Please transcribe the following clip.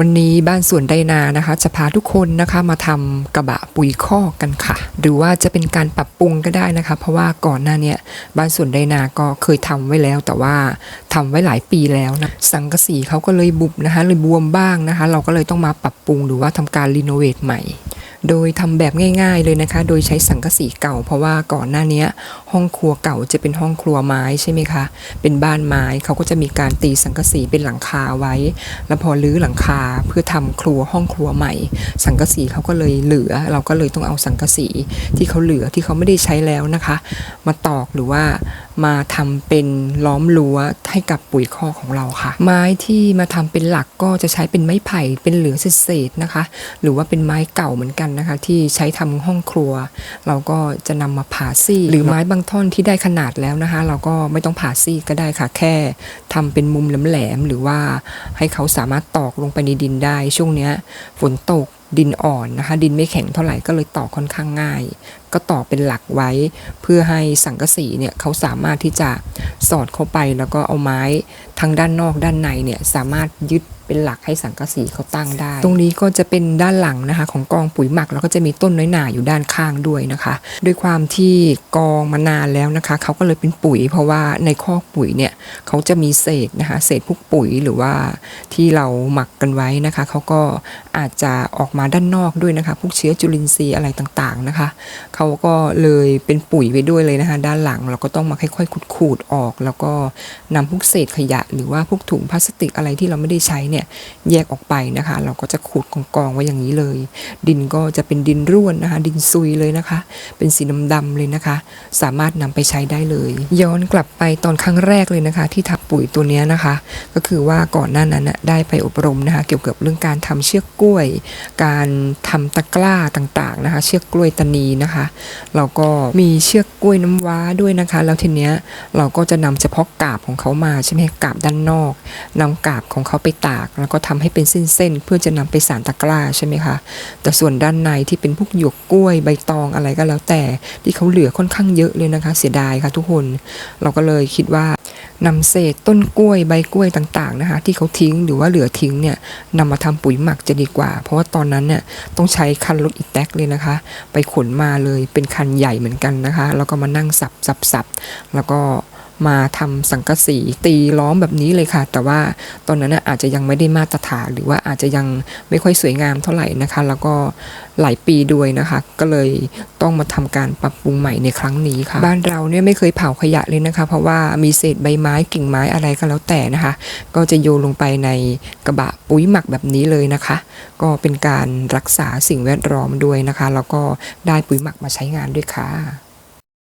วันนี้บ้านสวนไดนานะคะ จะพาทุกคนนะคะมาทำกระบะปุ๋ยคอกกันค่ะ หรือว่าจะเป็นการปรับปรุงก็ได้นะคะ เพราะว่าก่อนหน้าเนี้ยบ้านสวนไดนาก็เคยทำไว้แล้ว แต่ว่าทำไว้หลายปีแล้วนะสังกะสีเขาก็เลยบุบนะคะเลยบวมบ้างนะคะ เราก็เลยต้องมาปรับปรุงหรือว่าทำการรีโนเวทใหม่ โดยทำแบบง่ายๆเลยนะคะ โดยใช้สังกะสีเก่า เพราะว่าก่อนหน้านี้ห้องครัวเก่าจะเป็นห้องครัวไม้ใช่ไหมคะ เป็นบ้านไม้เขาก็จะมีการตีสังกะสีเป็นหลังคาไว้ แล้วพอรื้อหลังคาเพื่อทำครัวห้องครัวใหม่ สังกะสีเขาก็เลยเหลือ เราก็เลยต้องเอาสังกะสีที่เขาเหลือที่เขาไม่ได้ใช้แล้วนะคะ มาตอกหรือว่า มาทำเป็นล้อมรั้วให้กับปุ๋ยคอกของเราค่ะ ไม้ที่มาทำเป็นหลักก็จะใช้เป็นไม้ไผ่เป็นเหลือเศษๆนะคะ หรือว่าเป็นไม้เก่าเหมือนกันนะคะ ที่ใช้ทำห้องครัว เราก็จะนำมาผ่าซี่หรือไม้บางท่อนที่ได้ขนาดแล้วนะคะ เราก็ไม่ต้องผ่าซี่ก็ได้ค่ะ แค่ทำเป็นมุมแหลมๆหรือว่าให้เขาสามารถตอกลงไปในดินได้ช่วงเนี้ยฝนตกดินอ่อนนะคะ ดินไม่แข็งเท่าไหร่ก็เลยตอกค่อนข้างง่ายก็ต่อเป็นหลักไว้ เพื่อให้สังกะสีเนี่ยเขาสามารถที่จะสอดเข้าไปแล้วก็เอาไม้ทั้งด้านนอกด้านในเนี่ยสามารถยึดเป็นหลักให้สังกะสีเขาตั้งได้ ตรงนี้ก็จะเป็นด้านหลังนะคะ ของกองปุ๋ยหมักแล้วก็จะมีต้นน้อยหนาอยู่ด้านข้างด้วยนะคะด้วยความที่กองมานานแล้วนะคะเขาก็เลยเป็นปุ๋ย เพราะว่าในคอกปุ๋ยเนี่ยเขาจะมีเศษนะคะเศษพวกปุ๋ยหรือว่าที่เราหมักกันไว้นะคะเขาก็อาจจะออกมาด้านนอกด้วยนะคะพวกเชื้อจุลินทรีย์อะไรต่างๆนะคะเขาก็เลยเป็นปุ๋ยไปด้วยเลยนะคะ ด้านหลังเราก็ต้องมาค่อย ๆ ขูดๆออก แล้วก็นำพวกเศษขยะ หรือว่าพวกถุงพลาสติกอะไรที่เราไม่ได้ใช้เนี่ยแยกออกไปนะคะ เราก็จะขูดกองๆไว้อย่างนี้เลย ดินก็จะเป็นดินร่วนนะคะ ดินซุยเลยนะคะ เป็นสีดำๆเลยนะคะ สามารถนำไปใช้ได้เลย ย้อนกลับไปตอนครั้งแรกเลยนะคะ ที่ทำปุ๋ยตัวนี้นะคะ ก็คือว่าก่อนหน้านั้นได้ไปอบรมนะคะ เกี่ยวกับเรื่องการทำเชือกกล้วย การทำตะกร้าต่างๆนะคะ เชือกกล้วยตานีนะคะเราก็มีเชือกกล้วยน้ำว้าด้วยนะคะ แล้วทีเนี้ยเราก็จะนำเฉพาะกาบของเขามาใช่ไหมกาบด้านนอกนำกาบของเขาไปตาก แล้วก็ทำให้เป็นเส้นๆเพื่อจะนำไปสานตะกร้าใช่ไหมคะแต่ส่วนด้านในที่เป็นพวกหยวกกล้วยใบตองอะไรก็แล้วแต่ที่เขาเหลือค่อนข้างเยอะเลยนะคะ เสียดายค่ะทุกคน เราก็เลยคิดว่า นำเศษต้นกล้วยใบกล้วยต่างๆนะคะที่เขาทิ้งหรือว่าเหลือทิ้งเนี่ยนำมาทำปุ๋ยหมักจะดีกว่า เพราะว่าตอนนั้นเนี่ยต้องใช้คันรถอีแท็กเลยนะคะ ไปขนมาเลยเป็นคันใหญ่เหมือนกันนะคะ แล้วก็มานั่งสับสับสับแล้วก็ มาทำสังกะสีตีล้อมแบบนี้เลยค่ะ แต่ว่าตอนนั้นอาจจะยังไม่ได้มาตรฐานหรือว่าอาจจะยังไม่ค่อยสวยงามเท่าไหร่นะคะ แล้วก็หลายปีด้วยนะคะ ก็เลยต้องมาทำการปรับปรุงใหม่ในครั้งนี้ค่ะ บ้านเราเนี่ยไม่เคยเผาขยะเลยนะคะ เพราะว่ามีเศษใบไม้กิ่งไม้อะไรก็แล้วแต่นะคะ ก็จะโยนลงไปในกระบะปุ๋ยหมักแบบนี้เลยนะคะ ก็เป็นการรักษาสิ่งแวดล้อมด้วยนะคะ แล้วก็ได้ปุ๋ยหมักมาใช้งานด้วยค่ะ